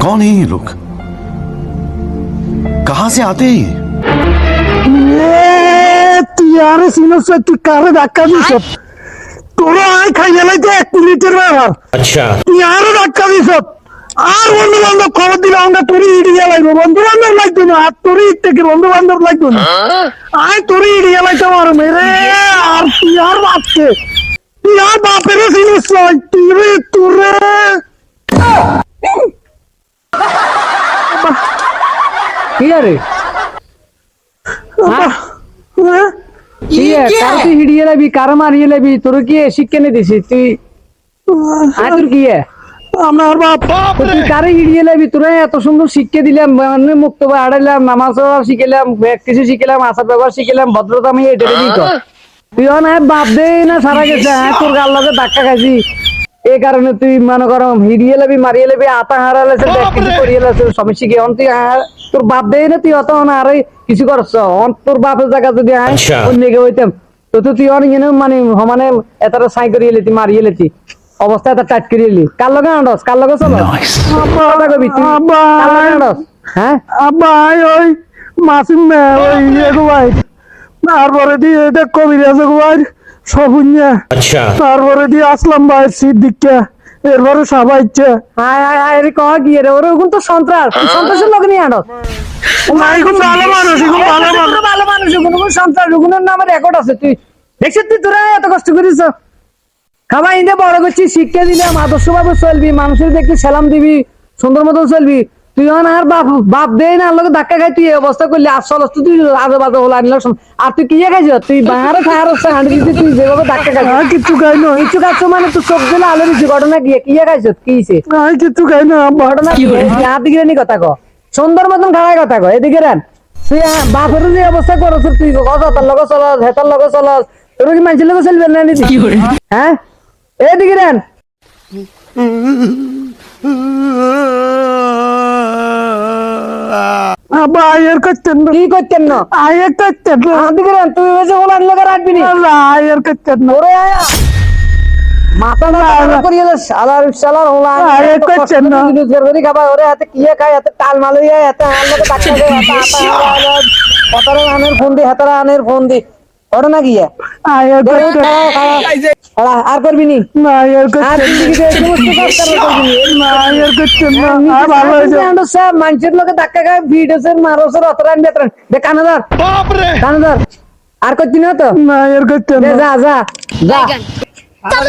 कौन है ये लोग कहां से आते हैं ये এ, তুই আরে সিনস তুই কারে ধাক্কা দিছ তোরা আয় খাই গেলাই তো এক মিনিটের ব্যাপার अच्छा তুই আরো ধাক্কা দিছ আর বন্ধু বান্ধব খবর দিলে আমরা তোরই ইডিয়া লাগবো বন্ধু বান্ধব লাগবে না আর তোরই ইট থেকে বন্ধু বান্ধব লাগবে না আয় তোরই ইডিয়া লাগতে পারো মেরে আর তুই আর বাপকে তুই আর বাপেরও সিনস তুই রে তোর কি হ্যাঁ? কি হিড়িয়ে লাবি কার মারিয়ে লাবি তোর কি শিক্ষা নে দিছি তুই? আয় তোর কি আমার বাপ। তুই কারে হিড়িয়ে লাবি? তোরা এত সুন্দর শিক্ষা দিলাম মানে মুক্ত বা আড়াইলাম নামাজ শিখেলাম কিছু শিখেলাম আচার ব্যবহার শিখেলাম ভদ্রতা আমি এটা দিই তো। তুই না বাপ দে না সারা গেছে হ্যাঁ? তোর গাল লগে ধাক্কা খাইছি। এই কারণে তুই মনে কর হিড়িয়ে লাবি মারিয়ে লাবি আতা হারালে কিছু করিয়ে লাছে সবই শিখে অন তুই আ- তোর বাপ দেয় না তুই অত না আরে কিছু করছ? অন তোর বাপের জায়গা যদি আয় আচ্ছা। অন্যকে হইতাম। তো তো তুই অনেক মানে সমানে এতারে সাই করিয়ে লেতি মারিয়ে লেতি। অবস্থা এটা টাইট করিয়ে লি। কার লগে আনস? কার লগে চলো? কথা কবি তুই। আব্বা। কার লগে আনস? হ্যাঁ? আব্বাই ওই মাসিম মে ওই ইয়ে গো ভাই। তারপরে দিয়ে এটা কবিরাজ গো ভাই। সবুন্যা আচ্ছা। তারপরে দিয়ে আসলাম ভাই দিকে এরপরে সাবাইছে হায় হায় হায় গিয়ে রে? তো সন্ত্রাস। হ্যাঁ। সন্ত্রাসের লোক নিয়ে আনো। ভালো মানুষ ভালো মানুষ। রেকর্ড আছে। তুই দেখছিস তুই তোরা এত কষ্ট করিস? খাবার ইন্দে বড় করছিস শিক্ষা দিলাম আদর্শভাবে চলবি মানুষের দেখতে সালাম দিবি সুন্দর মতো চলবি। তুই এখন আর বাপ বাপ দেই না লোক ধাক্কা খাই তুই এই অবস্থা করলি আসল তুই আজে বাজে হলো আনলো আর তুই কি খাইছ তুই বাহারে খাওয়ার হাঁড়ি দিতে তুই যেভাবে ধাক্কা খাইছ আর কিচ্ছু খাই না কিছু খাচ্ছ মানে তুই চোখ দিলে আলো দিচ্ছি ঘটনা কি কি খাইছ কি হইছে? আর কিচ্ছু খাই না ঘটনা কি হাত দিকে নি কথা ক সুন্দর মতন খাওয়াই কথা ক এদিকে রান তুই বাপের যে অবস্থা করছ তুই কথা তার লগে চলস হেতার লগে চলস তোর কি মানুষের লগে চলবে না নিদি হ্যাঁ এদিকে রান আব্বা আয়ের করতেন না। কি করতেন না? আয়ের করতেন না। হাত দিকে রান তুই ওই যে ওলার লগে রাখবি নি আল্লাহ, আয়ের করতেন না। ওরে আয়া। মাথা না খারাপ করিয়ে দে শালার শালার ওলা আরে করছেন না। করি খাবা ওরে হাতে কি খায় হাতে তাল মালইয়া হাতে আন লগে টাকা দে হাতে হাতে আনের ফোন দি হাতারা আনের ফোন দি। ওরে না গিয়া আয়ের করতেন। আর করবি নি? না আর করবি নি। আর ভালো হয়েছে। সব মানুষের লোকে ধাক্কা খায় ভিডিওসের মারোসের অতরান বেতরান। দে কানাদার। কানাদার আর করছি না তো না দে, না যা যা যা। চল!